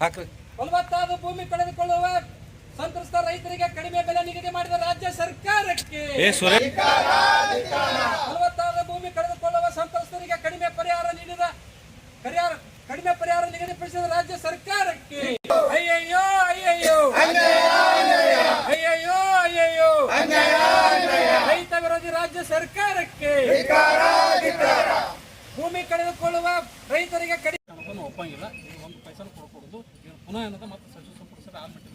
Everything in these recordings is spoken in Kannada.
ಹಾಕ್ರಿ. ಫಲವತ್ತಾದ ಭೂಮಿ ಕಳೆದುಕೊಳ್ಳುವ ಸಂತ್ರಸ್ತ ರೈತರಿಗೆ ಕಡಿಮೆ ಬೆಲೆ ನಿಗದಿ ಮಾಡಿದ ರಾಜ್ಯ ಸರ್ಕಾರಕ್ಕೆ. ಫಲವತ್ತಾದ ಭೂಮಿ ಕಳೆದುಕೊಳ್ಳುವ ಸಂತ್ರಸ್ತರಿಗೆ ಕಡಿಮೆ ಪರಿಹಾರ ನೀಡಿದ ಪರಿಹಾರ ಕಡಿಮೆ ಪರಿಹಾರ ನಿಗದಿಪಡಿಸಿದ ರಾಜ್ಯ ಸರ್ಕಾರಕ್ಕೆ. ಅಯ್ಯಯ್ಯೋ ಅಯ್ಯಯ್ಯೋ. ಅಯ್ಯಯ್ಯೋ ಅಯ್ಯಯ್ಯೋ. ರೈತ ವಿರೋಧಿ ರಾಜ್ಯ ಸರ್ಕಾರಕ್ಕೆ. ಭೂಮಿ ಕಳೆದುಕೊಳ್ಳುವ ರೈತರಿಗೆ ಕಡಿಮೆ ಒಪ್ಪಂಗಿಲ್ಲ. ಇದು ಒಂದು ಪೈಸಾ ಕೊಡ್ಕೊಡುದು. ಇವ್ರು ಪುನಃ ಏನದ ಮತ್ತೆ ಸಚಿವ ಸಂಪುಟ ಆಲ್ಮಟ್ಟಿಗೆ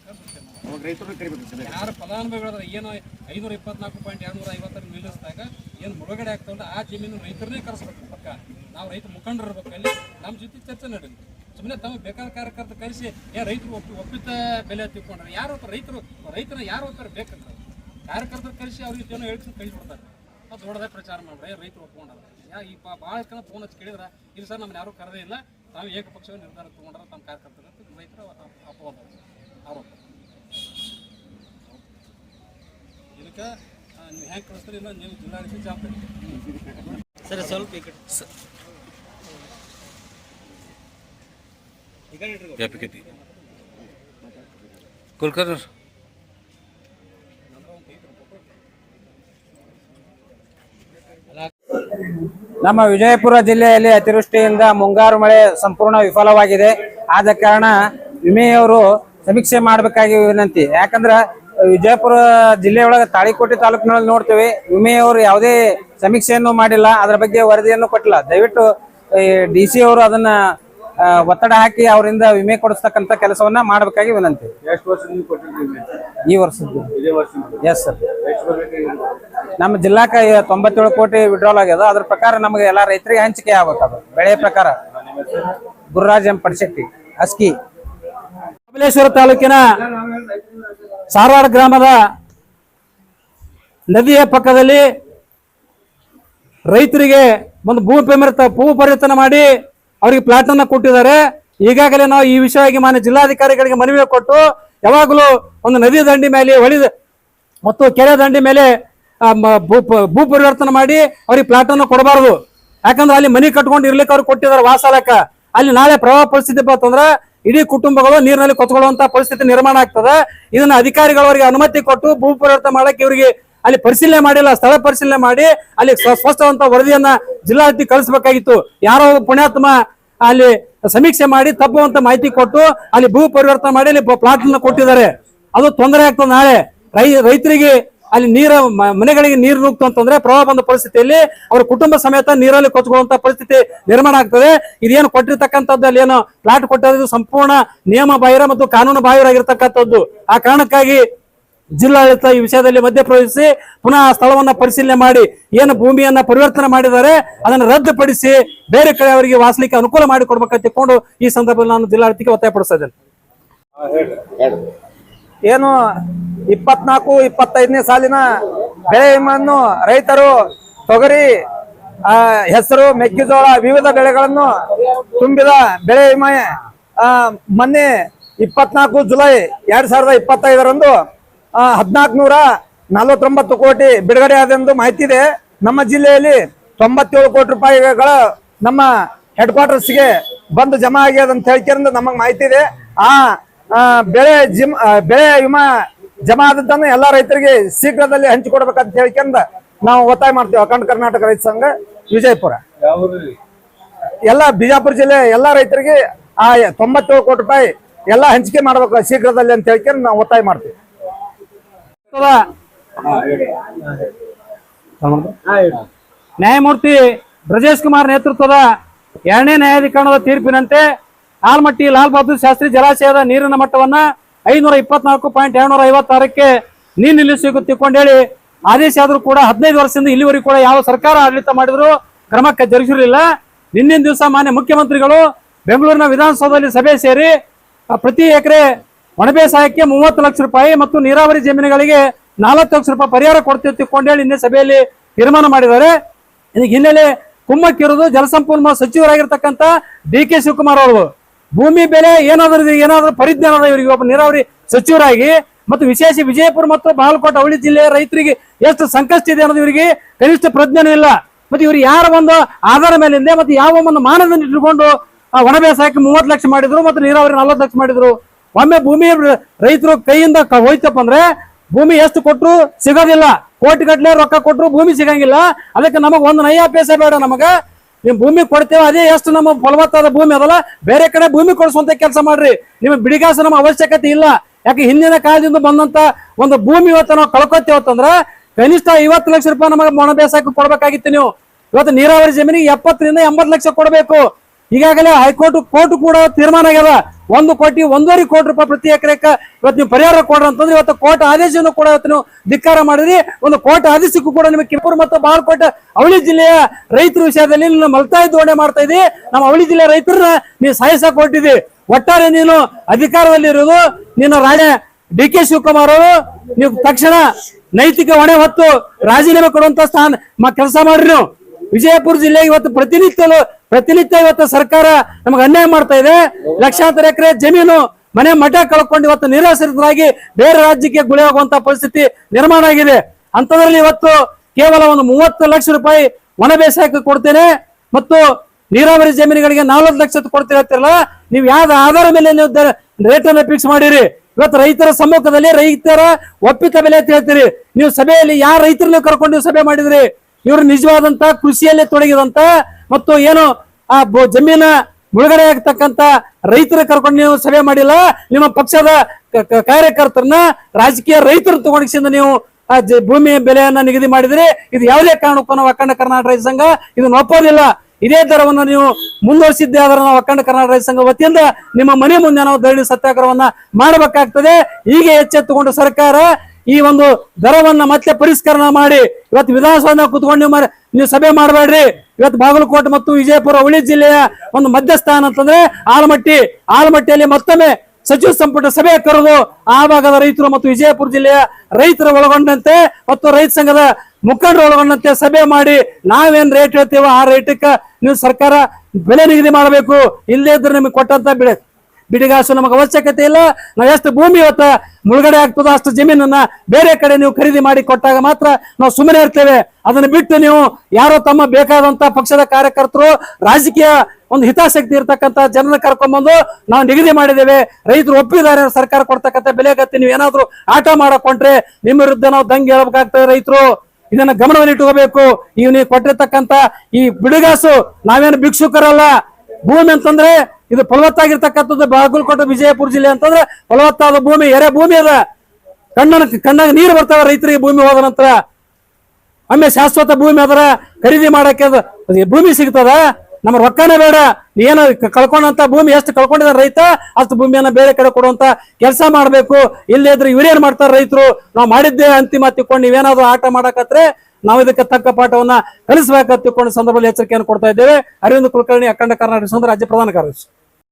ರೈತರು ಕರಿಬೇಕು ಯಾರು ಫಲಾನುಭವಿಗಳಾದ್ರೆ ಏನು ಐನೂರ ಇಪ್ಪತ್ನಾಲ್ಕು ಪಾಯಿಂಟ್ ಎರಡ್ನೂರ ಐವತ್ತರ ನಿಲ್ಲಿಸಿದಾಗ ಏನು ಮುಳುಗಡೆ ಆಗ್ತಾವಲ್ಲ ಆ ಜಮೀನು ರೈತರನ್ನೇ ಕರೆಸ್ಬೇಕು ಪಕ್ಕ. ನಾವು ರೈತ ಮುಖಂಡರು ಇರ್ಬೇಕು ಅಲ್ಲಿ. ನಮ್ಮ ಜೊತೆ ಚರ್ಚೆ ನಡೀಲಿ ಸುಮ್ಮನೆ ತಮ್ಮ ಬೇಕಾದ ಕಾರ್ಯಕರ್ತ ಕರೆಸಿ ಏ ರೈತರು ಒಪ್ಪಿ ಒಪ್ಪಿತ ಬೆಲೆ ತಿಳ್ಕೊಂಡ್ರೆ. ಯಾರು ರೈತರು ರೈತರ ಯಾರು ಒಪ್ಪಾರ ಬೇಕಂತ. ಕಾರ್ಯಕರ್ತರು ಕರೆಸಿ ಅವ್ರಿಗೆ ಏನೋ ಹೇಳ್ಕೊಂಡು ಕಳಿಸ್ಬಿಡ್ತಾರೆ ಮತ್ತೆ ದೊಡ್ಡದೇ ಪ್ರಚಾರ ಮಾಡ್ರೆ ರೈತರು ಒಪ್ಕೊಂಡಾರ. ಯಾ ಈ ಭಾಳ ಜನ ಫೋನ್ ಹಚ್ಚಿ ಕೇಳಿದ್ರೆ ಇಲ್ಲ ಸರ್ ನಮ್ಮನ್ನ ಯಾರು ಕರೆದೇ ಇಲ್ಲ. ತಾವು ಏಕಪಕ್ಷ ನಿರ್ಧಾರ ತಗೊಂಡ್ರೆ ತಮ್ಮ ಕಾರ್ಯಕರ್ತರು ಅಂತ ರೈತರ ಅಪವಾದ. ಆರೋಪ. ಇದಕ್ಕೆ ನೀವು ಹೆಂಗೆ ಕಳಿಸ್ತೀರಿ? ಇಲ್ಲ ನೀವು ಜಿಲ್ಲಾಡಳಿತ ಜವಾಬ್ದಾರಿ. ಸರ್ ಸ್ವಲ್ಪ ಈ ಕಡೆ ಕುಲ್ಕರ್ಣಿ ನಮ್ಮ ವಿಜಯಪುರ ಜಿಲ್ಲೆಯಲ್ಲಿ ಅತಿವೃಷ್ಟಿಯಿಂದ ಮುಂಗಾರು ಮಳೆ ಸಂಪೂರ್ಣ ವಿಫಲವಾಗಿದೆ. ಆದ ಕಾರಣ ವಿಮೆಯವರು ಸಮೀಕ್ಷೆ ಮಾಡಬೇಕಾಗಿ ವಿನಂತಿ. ಯಾಕಂದ್ರೆ ವಿಜಯಪುರ ಜಿಲ್ಲೆಯೊಳಗೆ ತಾಳಿಕೋಟೆ ತಾಲೂಕಿನಲ್ಲಿ ನೋಡ್ತೇವೆ ವಿಮೆಯವರು ಯಾವುದೇ ಸಮೀಕ್ಷೆಯನ್ನು ಮಾಡಿಲ್ಲ ಅದರ ಬಗ್ಗೆ ವರದಿಯನ್ನು ಕೊಟ್ಟಿಲ್ಲ. ದಯವಿಟ್ಟು ಡಿ ಸಿ ಅವರು ಅದನ್ನ ಒತ್ತಡ ಹಾಕಿ ಅವರಿಂದ ವಿಮೆ ಕೊಡಿಸ್ತಕ್ಕಂಥ ಕೆಲಸವನ್ನ ಮಾಡಬೇಕಾಗಿ ವಿನಂತಿ. ಈ ವರ್ಷದ್ದು. ಎಸ್ ಸರ್ ನಮ್ಮ ಜಿಲ್ಲಾಕ ತೊಂಬತ್ತೇಳು ಕೋಟಿ ವಿಡ್ರಾಲ್ ಆಗ್ಯದ. ಅದ್ರ ಪ್ರಕಾರ ನಮಗೆ ಎಲ್ಲಾ ರೈತರಿಗೆ ಹಂಚಿಕೆ ಆಗ್ಬೇಕು ಅದು. ಬೆಳೆ ಪ್ರಕಾರ. ಗುರುರಾಜ್ ಎಂ ಪಡಿಶೆಟ್ಟಿ ಅಸ್ಕಿ ಕಮಲೇಶ್ವರ ತಾಲೂಕಿನ ಸಾರವಾಡ ಗ್ರಾಮದ ನದಿಯ ಪಕ್ಕದಲ್ಲಿ ರೈತರಿಗೆ ಒಂದು ಭೂ ಪರಿವರ್ತ ಭೂ ಪರಿವರ್ತನೆ ಮಾಡಿ ಅವರಿಗೆ ಪ್ಲಾಟ್ ಅನ್ನ ಕೊಟ್ಟಿದ್ದಾರೆ. ಈಗಾಗಲೇ ನಾವು ಈ ವಿಷಯವಾಗಿ ಮಾನ್ಯ ಜಿಲ್ಲಾಧಿಕಾರಿಗಳಿಗೆ ಮನವಿ ಕೊಟ್ಟು ಯಾವಾಗಲೂ ಒಂದು ನದಿ ದಂಡಿ ಮೇಲೆ ಹೊಳಿದ ಮತ್ತು ಕೆರೆ ದಂಡಿ ಮೇಲೆ ಭೂ ಪರಿವರ್ತನೆ ಮಾಡಿ ಅವ್ರಿಗೆ ಪ್ಲಾಟ್ ಅನ್ನು ಕೊಡಬಾರದು. ಯಾಕಂದ್ರೆ ಅಲ್ಲಿ ಮನಿ ಕಟ್ಕೊಂಡು ಇರ್ಲಿಕ್ಕೆ ಅವ್ರು ಕೊಟ್ಟಿದ್ದಾರೆ ವಾಸಾಲಕ್ಕ. ಅಲ್ಲಿ ನಾಳೆ ಪ್ರವಾಹ ಪರಿಸ್ಥಿತಿ ಬಂತಂದ್ರೆ ಇಡೀ ಕುಟುಂಬಗಳು ನೀರಿನಲ್ಲಿ ಕೊತ್ಕೊಳ್ಳುವಂತ ಪರಿಸ್ಥಿತಿ ನಿರ್ಮಾಣ ಆಗ್ತದೆ. ಇದನ್ನ ಅಧಿಕಾರಿಗಳವರಿಗೆ ಅನುಮತಿ ಕೊಟ್ಟು ಭೂ ಪರಿವರ್ತನೆ ಮಾಡಕ್ಕೆ ಇವರಿಗೆ ಅಲ್ಲಿ ಪರಿಶೀಲನೆ ಮಾಡಿಲ್ಲ, ಸ್ಥಳ ಪರಿಶೀಲನೆ ಮಾಡಿ ಅಲ್ಲಿ ಸ್ಪಷ್ಟವಂತ ವರದಿಯನ್ನ ಜಿಲ್ಲಾಧಿಕಾರಿ ಕಳಿಸಬೇಕಾಗಿತ್ತು. ಯಾರೋ ಪುಣ್ಯಾತ್ಮ ಅಲ್ಲಿ ಸಮೀಕ್ಷೆ ಮಾಡಿ ತಪ್ಪುವಂತ ಮಾಹಿತಿ ಕೊಟ್ಟು ಅಲ್ಲಿ ಭೂ ಪರಿವರ್ತನೆ ಮಾಡಿ ಅಲ್ಲಿ ಪ್ಲಾಟ್ ಕೊಟ್ಟಿದ್ದಾರೆ. ಅದು ತೊಂದರೆ ಆಗ್ತದೆ ನಾಳೆ. ರೈ, ರೈತರಿಗೆ ಅಲ್ಲಿ ನೀರ ಮನೆಗಳಿಗೆ ನೀರು ನುಗ್ತು ಅಂತಂದ್ರೆ ಪ್ರವಾಹ ಬಂದ ಪರಿಸ್ಥಿತಿಯಲ್ಲಿ ಅವ್ರ ಕುಟುಂಬ ಸಮೇತ ನೀರಲ್ಲಿ ಕೊಚ್ಕೊಳ್ಳುವಂತ ಪರಿಸ್ಥಿತಿ ನಿರ್ಮಾಣ ಆಗ್ತದೆ. ಇದೇನು ಕೊಟ್ಟಿರ್ತಕ್ಕಂಥದ್ದು ಅಲ್ಲಿ ಏನು ಪ್ಲಾಟ್ ಕೊಟ್ಟಿರೋದು ಸಂಪೂರ್ಣ ನಿಯಮ ಬಾಹಿರ ಮತ್ತು ಕಾನೂನು ಬಾಹಿರಾಗಿರ್ತಕ್ಕಂಥದ್ದು ಆ ಕಾರಣಕ್ಕಾಗಿ ಜಿಲ್ಲಾಡಳಿತ ಈ ವಿಷಯದಲ್ಲಿ ಮಧ್ಯಪ್ರವೇಶಿಸಿ ಪುನಃ ಸ್ಥಳವನ್ನ ಪರಿಶೀಲನೆ ಮಾಡಿ ಏನು ಭೂಮಿಯನ್ನ ಪರಿವರ್ತನೆ ಮಾಡಿದ್ದಾರೆ ಅದನ್ನು ರದ್ದುಪಡಿಸಿ ಬೇರೆ ಕಡೆ ಅವರಿಗೆ ವಾಸಲಿಕ್ಕೆ ಅನುಕೂಲ ಮಾಡಿ ಕೊಡ್ಬೇಕಂತ ತಿಳ್ಕೊಂಡು ಈ ಸಂದರ್ಭದಲ್ಲಿ ನಾನು ಜಿಲ್ಲಾಡಳಿತಕ್ಕೆ ಒತ್ತಾಯಪಡಿಸ್ತಾ ಇದ್ದೇನೆ. ಏನು ಇಪ್ಪತ್ನಾಲ್ಕು ಇಪ್ಪತ್ತೈದನೇ ಸಾಲಿನ ಬೆಳೆ ವಿಮೆಯನ್ನು ರೈತರು ತೊಗರಿ ಹೆಸರು ಮೆಕ್ಕೆಜೋಳ ವಿವಿಧ ಬೆಳೆಗಳನ್ನು ತುಂಬಿದ ಬೆಳೆ ವಿಮೆ ಮೊನ್ನೆ ಇಪ್ಪತ್ನಾಲ್ಕು ಜುಲೈ ಎರಡ್ ಸಾವಿರದ ಇಪ್ಪತ್ತೈದರಂದು ಹದಿನಾಲ್ಕು ನೂರ ನಲವತ್ತೊಂಬತ್ತು ಕೋಟಿ ಬಿಡುಗಡೆ ಆದೆಂದು ಮಾಹಿತಿ ಇದೆ. ನಮ್ಮ ಜಿಲ್ಲೆಯಲ್ಲಿ ತೊಂಬತ್ತೇಳು ಕೋಟಿ ರೂಪಾಯಿಗಳ ನಮ್ಮ ಹೆಡ್ ಕ್ವಾರ್ಟರ್ಸ್ಗೆ ಬಂದು ಜಮಾ ಆಗ್ಯದ ಅಂತ ಹೇಳ್ಕೊಂಡು ನಮಗೆ ಮಾಹಿತಿ ಇದೆ. ಆ, ಬೆಳೆ ಜಿಮ್ ಬೆಳೆ ವಿಮಾ ಜಮಾ ಆದದ್ದನ್ನು ಎಲ್ಲಾ ರೈತರಿಗೆ ಶೀಘ್ರದಲ್ಲಿ ಹಂಚಿಕೊಡ್ಬೇಕಂತ ಹೇಳ್ಕೊಂಡ ನಾವು ಒತ್ತಾಯ ಮಾಡ್ತೀವಿ. ಅಖಂಡ ಕರ್ನಾಟಕ ರೈತ ಸಂಘ ವಿಜಯಪುರ. ಎಲ್ಲ ಬಿಜಾಪುರ ಜಿಲ್ಲೆ ಎಲ್ಲಾ ರೈತರಿಗೆ ಆ ತೊಂಬತ್ತೇಳು ಕೋಟಿ ರೂಪಾಯಿ ಎಲ್ಲ ಹಂಚಿಕೆ ಮಾಡ್ಬೇಕು ಶೀಘ್ರದಲ್ಲಿ ಅಂತ ಹೇಳ್ಕೊಂಡು ನಾವು ಒತ್ತಾಯ ಮಾಡ್ತೀವಿ. ನ್ಯಾಯಮೂರ್ತಿ ಬ್ರಜೇಶ್ ಕುಮಾರ್ ನೇತೃತ್ವದ ಎರಡನೇ ನ್ಯಾಯಾಧಿಕರಣದ ತೀರ್ಪಿನಂತೆ ಆಲ್ಮಟ್ಟಿ ಲಾಲ್ ಬಹದ್ದೂರ್ ಶಾಸ್ತ್ರಿ ಜಲಾಶಯದ ನೀರಿನ ಮಟ್ಟವನ್ನ ಐನೂರ ಇಪ್ಪತ್ನಾಲ್ಕು ಪಾಯಿಂಟ್ ಎರಡ್ನೂರ ಐವತ್ತಾರಕ್ಕೆ ನೀರು ನಿಲ್ಲಿಸಬೇಕು ತಿಳ್ಕೊಂಡೇಳಿ ಆದೇಶ ಆದರೂ ಕೂಡ ಹದಿನೈದು ವರ್ಷದಿಂದ ಇಲ್ಲಿವರೆಗೂ ಕೂಡ ಯಾವ ಸರ್ಕಾರ ಆಡಳಿತ ಮಾಡಿದ್ರು ಕ್ರಮಕ್ಕೆ ಜರುಗಿರಲಿಲ್ಲ. ನಿನ್ನಿನ ದಿವಸ ಮಾನ್ಯ ಮುಖ್ಯಮಂತ್ರಿಗಳು ಬೆಂಗಳೂರಿನ ವಿಧಾನಸೌಧದಲ್ಲಿ ಸಭೆ ಸೇರಿ ಪ್ರತಿ ಎಕರೆ ಒಣಬೇಸಾಯಕ್ಕೆ ಮೂವತ್ತು ಲಕ್ಷ ರೂಪಾಯಿ ಮತ್ತು ನೀರಾವರಿ ಜಮೀನುಗಳಿಗೆ ನಾಲ್ಕು ಲಕ್ಷ ರೂಪಾಯಿ ಪರಿಹಾರ ಕೊಡ್ತೀವಿ ತಿಳ್ಕೊಂಡೇಳಿ ನಿನ್ನೆ ಸಭೆಯಲ್ಲಿ ತೀರ್ಮಾನ ಮಾಡಿದ್ದಾರೆ. ಇದಕ್ಕೆ ಹಿನ್ನೆಲೆ ಕುಮ್ಮಕ್ಕಿರೋದು ಜಲಸಂಪನ್ಮೂಲ ಸಚಿವರಾಗಿರ್ತಕ್ಕಂಥ ಡಿ ಕೆ ಶಿವಕುಮಾರ್ ಅವರು. ಭೂಮಿ ಬೆಲೆ ಏನಾದ್ರೂ ಏನಾದ್ರೂ ಪರಿಜ್ಞಾನ ಇವರಿಗೆ. ಒಬ್ಬ ನೀರಾವರಿ ಸಚಿವರಾಗಿ ಮತ್ತು ವಿಶೇಷ ವಿಜಯಪುರ ಮತ್ತು ಬಾಗಲಕೋಟೆ ಅವಳಿ ಜಿಲ್ಲೆಯ ರೈತರಿಗೆ ಎಷ್ಟು ಸಂಕಷ್ಟ ಇದೆ ಅನ್ನೋದು ಇವರಿಗೆ ಕನಿಷ್ಠ ಪ್ರಜ್ಞಾನ ಇಲ್ಲ. ಮತ್ತೆ ಇವರು ಯಾರ ಒಂದು ಆಧಾರ ಮೇಲಿಂದೆ ಮತ್ತೆ ಯಾವ ಒಂದು ಮಾನದಂಡ ಇಟ್ಟುಕೊಂಡು ಆ ಒಣ ಬೇಸಾಯಕ್ಕೆ ಮೂವತ್ತು ಲಕ್ಷ ಮಾಡಿದ್ರು ಮತ್ತು ನೀರಾವರಿ ನಲ್ವತ್ತು ಲಕ್ಷ ಮಾಡಿದ್ರು. ಒಮ್ಮೆ ಭೂಮಿ ರೈತರು ಕೈಯಿಂದ ಹೋಯ್ತಪ್ಪ ಅಂದ್ರೆ ಭೂಮಿ ಎಷ್ಟು ಕೊಟ್ಟರು ಸಿಗೋದಿಲ್ಲ. ಕೋಟಿ ಗಟ್ಟಲೆ ರೊಕ್ಕ ಕೊಟ್ಟರು ಭೂಮಿ ಸಿಗಂಗಿಲ್ಲ. ಅದಕ್ಕೆ ನಮಗೆ ಒಂದು ನಯ್ಯ ಬೇಡ ನಮಗ. ನಿಮ್ ಭೂಮಿ ಕೊಡ್ತೇವೆ, ಅದೇ ಎಷ್ಟು ನಮ್ಮ ಫಲವತ್ತಾದ ಭೂಮಿ ಅದಲ್ಲ? ಬೇರೆ ಕಡೆ ಭೂಮಿ ಕೊಡಿಸುವಂತ ಕೆಲಸ ಮಾಡ್ರಿ. ನಿಮ್ ಬಿಡಿಗಾಸ ನಮ್ಮ ಅವಶ್ಯಕತೆ ಇಲ್ಲ. ಯಾಕೆ ಹಿಂದಿನ ಕಾಲದಿಂದ ಬಂದಂತ ಒಂದು ಭೂಮಿ ಇವತ್ತು ನಾವು ಕಳ್ಕೊತೇವತ್ತಂದ್ರ ಕನಿಷ್ಠ ಐವತ್ತು ಲಕ್ಷ ರೂಪಾಯಿ ನಮಗೆ ಒಣ ಬೇಸಾಯಕ್ಕೆ ಕೊಡ್ಬೇಕಾಗಿತ್ತು ನೀವು. ಇವತ್ತು ನೀರಾವರಿ ಜಮೀನಿಗೆ ಎಪ್ಪತ್ತರಿಂದ ಎಂಬತ್ತು ಲಕ್ಷ ಕೊಡಬೇಕು. ಈಗಾಗಲೇ ಹೈಕೋರ್ಟ್, ಕೋರ್ಟ್ ಕೂಡ ತೀರ್ಮಾನ ಆಗ್ಯದ. ಒಂದು ಕೋಟಿ, ಒಂದೂವರೆ ಕೋಟಿ ರೂಪಾಯಿ ಪ್ರತಿ ಎಕರೆಕ ಇವತ್ತು ನೀವು ಪರಿಹಾರ ಕೊಡ್ರಿ ಅಂತಂದ್ರೆ ಇವತ್ತು ಕೋಟ ಆದೇಶವನ್ನು ಕೂಡ ಇವತ್ತು ನೀವು ಧಿಕ್ಕಾರ ಮಾಡಿದ್ರಿ. ಒಂದು ಕೋಟ ಆದೇಶಕ್ಕೂ ಕೂಡ ನಿಮಗೆ ಕಿಪ್ಪೂರು ಮತ್ತು ಬಾಳ್ಕೋಟೆ ಅವಳಿ ಜಿಲ್ಲೆಯ ರೈತರ ವಿಷಯದಲ್ಲಿ ನಿನ್ನ ಮಲ್ತಾಯಿ ಧೋರಣೆ ಮಾಡ್ತಾ ಇದ್ದೀವಿ ನಮ್ಮ ಅವಳಿ ಜಿಲ್ಲೆಯ ರೈತರನ್ನ ನೀವು ಸಾಯಿಸಕ್ಕೆ ಕೊಟ್ಟಿದ್ವಿ ಒಟ್ಟಾರೆ ನೀನು ಅಧಿಕಾರದಲ್ಲಿ ಇರೋದು ನೀನು ರಾಜ ಡಿ ಕೆ ಶಿವಕುಮಾರ್ ಅವರು. ನೀವು ತಕ್ಷಣ ನೈತಿಕ ಹೊಣೆ ಹೊತ್ತು ರಾಜೀನಾಮೆ ಕೊಡುವಂತ ಸ್ಥಾನ ಕೆಲಸ ಮಾಡ್ರಿ ನೀವು. ವಿಜಯಪುರ ಜಿಲ್ಲೆ ಇವತ್ತು ಪ್ರತಿನಿತ್ಯ ಪ್ರತಿನಿತ್ಯ ಇವತ್ತು ಸರ್ಕಾರ ನಮಗೆ ಅನ್ಯಾಯ ಮಾಡ್ತಾ ಇದೆ. ಲಕ್ಷಾಂತರ ಎಕರೆ ಜಮೀನು, ಮನೆ ಮಠ ಕಳ್ಕೊಂಡು ಇವತ್ತು ನಿರಾಶ್ರಿತರಾಗಿ ಬೇರೆ ರಾಜ್ಯಕ್ಕೆ ಗುಳಿ ಹೋಗುವಂತ ಪರಿಸ್ಥಿತಿ ನಿರ್ಮಾಣ ಆಗಿದೆ. ಅಂತದ್ರಲ್ಲಿ ಇವತ್ತು ಕೇವಲ ಒಂದು ಮೂವತ್ತು ಲಕ್ಷ ರೂಪಾಯಿ ಒಣ ಬೇಸಾಯಕ್ಕೆ ಕೊಡ್ತೇನೆ ಮತ್ತು ನೀರಾವರಿ ಜಮೀನುಗಳಿಗೆ ನಲವತ್ತು ಲಕ್ಷ ಕೊಡ್ತೀರಾ ಅಂತಿರಲ್ಲ, ನೀವು ಯಾವ ಆಧಾರ ಮೇಲೆ ನೀವು ರೇಟ್ ಅನ್ನ ಫಿಕ್ಸ್ ಮಾಡಿರಿ. ಇವತ್ತು ರೈತರ ಸಮ್ಮುಖದಲ್ಲಿ ರೈತರ ಒಪ್ಪಿತ ಬೆಲೆ ಅಂತ ಹೇಳ್ತೀರಿ. ನೀವು ಸಭೆಯಲ್ಲಿ ಯಾರ ರೈತರನ್ನ ಕರ್ಕೊಂಡು ಸಭೆ ಮಾಡಿದ್ರಿ? ಇವರು ನಿಜವಾದಂತ ಕೃಷಿಯಲ್ಲೇ ತೊಡಗಿದಂತ ಮತ್ತು ಏನು ಆ ಜಮೀನ ಮುಳುಗಡೆ ಆಗ್ತಕ್ಕಂತ ರೈತರ ಕರ್ಕೊಂಡು ನೀವು ಸಭೆ ಮಾಡಿಲ್ಲ, ನಿಮ್ಮ ಪಕ್ಷದ ಕಾರ್ಯಕರ್ತರನ್ನ ರಾಜಕೀಯ ರೈತರು ತಗೊಂಡಿಸಿಂದ ನೀವು ಆ ಭೂಮಿಯ ಬೆಲೆಯನ್ನ ನಿಗದಿ ಮಾಡಿದ್ರೆ. ಇದು ಯಾವುದೇ ಕಾರಣಕ್ಕೂ ನಾವು ಅಖಂಡ ಕರ್ನಾಟಕ ರೈತ ಸಂಘ ಇದನ್ನ ಒಪ್ಪೋದಿಲ್ಲ ಇದೇ ದರವನ್ನು ನೀವು ಮುಂದುವರಿಸಿದ್ದೆ ಆದ್ರೆ ನಾವು ಅಖಂಡ ಕರ್ನಾಟಕ ರೈತ ಸಂಘ ವತಿಯಿಂದ ನಿಮ್ಮ ಮನೆ ಮುಂದೆ ನಾವು ಧರಣಿ ಸತ್ಯಾಗ್ರಹವನ್ನ ಮಾಡಬೇಕಾಗ್ತದೆ. ಹೀಗೆ ಎಚ್ಚೆತ್ತುಕೊಂಡು ಸರ್ಕಾರ ಈ ಒಂದು ದರವನ್ನ ಮತ್ತೆ ಪರಿಷ್ಕರಣ ಮಾಡಿ ಇವತ್ತು ವಿಧಾನಸೌಧ ಕೂತ್ಕೊಂಡು ನೀವು ಸಭೆ ಮಾಡಬೇಡ್ರಿ. ಇವತ್ತು ಬಾಗಲಕೋಟೆ ಮತ್ತು ವಿಜಯಪುರ ಹುಳಿ ಜಿಲ್ಲೆಯ ಒಂದು ಮಧ್ಯಸ್ಥಾನ ಅಂತಂದ್ರೆ ಆಲಮಟ್ಟಿ. ಆಲಮಟ್ಟಿಯಲ್ಲಿ ಮತ್ತೊಮ್ಮೆ ಸಚಿವ ಸಂಪುಟ ಸಭೆ ಕರೆದು ಆ ಭಾಗದ ರೈತರು ಮತ್ತು ವಿಜಯಪುರ ಜಿಲ್ಲೆಯ ರೈತರು ಒಳಗೊಂಡಂತೆ ಮತ್ತು ರೈತ ಸಂಘದ ಮುಖಂಡರು ಒಳಗೊಂಡಂತೆ ಸಭೆ ಮಾಡಿ ನಾವೇನ್ ರೇಟ್ ಹೇಳ್ತೀವೋ ಆ ರೇಟಕ್ಕೆ ನೀವು ಸರ್ಕಾರ ಬೆಲೆ ನಿಗದಿ ಮಾಡಬೇಕು. ಇಲ್ಲದೇ ಇದ್ರೆ ನಿಮಗೆ ಕೊಟ್ಟಂತ ಬೆಳೆ ಬಿಡಿಗಾಸು ನಮಗೆ ಅವಶ್ಯಕತೆ ಇಲ್ಲ. ನಾವು ಎಷ್ಟು ಭೂಮಿ ಇವತ್ತ ಮುಳುಗಡೆ ಆಗ್ತದೋ ಅಷ್ಟು ಜಮೀನನ್ನ ಬೇರೆ ಕಡೆ ನೀವು ಖರೀದಿ ಮಾಡಿ ಕೊಟ್ಟಾಗ ಮಾತ್ರ ನಾವು ಸುಮ್ಮನೆ ಇರ್ತೇವೆ. ಅದನ್ನು ಬಿಟ್ಟು ನೀವು ಯಾರೋ ತಮ್ಮ ಬೇಕಾದಂತ ಪಕ್ಷದ ಕಾರ್ಯಕರ್ತರು, ರಾಜಕೀಯ ಒಂದು ಹಿತಾಸಕ್ತಿ ಇರ್ತಕ್ಕಂತ ಜನರ ಕರ್ಕೊಂಡ್ಬಂದು ನಾವು ನಿಗದಿ ಮಾಡಿದ್ದೇವೆ. ರೈತರು ಒಪ್ಪಿದ್ದಾರೆ, ಸರ್ಕಾರ ಕೊಡ್ತಕ್ಕಂಥ ಬೆಲೆಗತ್ತೆ ನೀವು ಏನಾದ್ರು ಆಟ ಮಾಡಿಕೊಂಡ್ರೆ ನಿಮ್ಮ ವಿರುದ್ಧ ನಾವು ದಂಗೆ ಹೇಳ್ಬೇಕಾಗ್ತದೆ ರೈತರು. ಇದನ್ನ ಈಗ ನೀವು ಕೊಟ್ಟಿರ್ತಕ್ಕಂತ ಈ ಬಿಡುಗಾಸು ನಾವೇನು ಭಿಕ್ಷುಕರಲ್ಲ. ಭೂಮಿ ಅಂತಂದ್ರೆ ಇದು ಫಲವತ್ತಾಗಿರ್ತಕ್ಕಂಥದ್ದು ಬಾಗಲಕೋಟೆ, ವಿಜಯಪುರ ಜಿಲ್ಲೆ ಅಂತಂದ್ರೆ ಫಲವತ್ತಾದ ಭೂಮಿ, ಎರೆ ಭೂಮಿ ಅದ. ಕಣ್ಣನ ಕಣ್ಣಾಗ ನೀರು ಬರ್ತಾವ, ರೈತರಿಗೆ ಭೂಮಿ ಹೋದ ನಂತರ. ಒಮ್ಮೆ ಶಾಶ್ವತ ಭೂಮಿ ಅದರ ಖರೀದಿ ಮಾಡಕ್ಕೆ ಅದು ಭೂಮಿ ಸಿಗ್ತದ. ನಮ್ಮ ರೊಕ್ಕನೇ ಬೇಡ. ಏನು ಕಳ್ಕೊಂಡಂತ ಭೂಮಿ ಎಷ್ಟು ಕಳ್ಕೊಂಡಿದ ರೈತ, ಅಷ್ಟು ಭೂಮಿಯನ್ನ ಬೇರೆ ಕಡೆ ಕೊಡುವಂತ ಕೆಲಸ ಮಾಡಬೇಕು. ಇಲ್ಲೇ ಇದ್ರೆ ಇವ್ರೇನ್ ಮಾಡ್ತಾರೆ ರೈತರು? ನಾವು ಮಾಡಿದ್ದೆ ಅಂತಿಮ ತಿಕ್ಕೊಂಡು ನೀವೇನಾದ್ರು ಆಟ ಮಾಡಕತ್ರೆ ನಾವು ಇದಕ್ಕೆ ತಕ್ಕ ಪಾಠವನ್ನ ಕಲಿಸಬೇಕಂತ ತಿಳ್ಕೊಂಡು ಸಂದರ್ಭದಲ್ಲಿ ಎಚ್ಚರಿಕೆಯನ್ನು ಕೊಡ್ತಾ ಇದ್ದೇವೆ. ಅರವಿಂದ್ ಕುಲಕರ್ಣಿ, ಅಖಂಡ ಕರ್ನಾಟಕ ಸಂಘದ ರಾಜ್ಯ ಪ್ರಧಾನ ಕಾರ್ಯದರ್ಶಿ.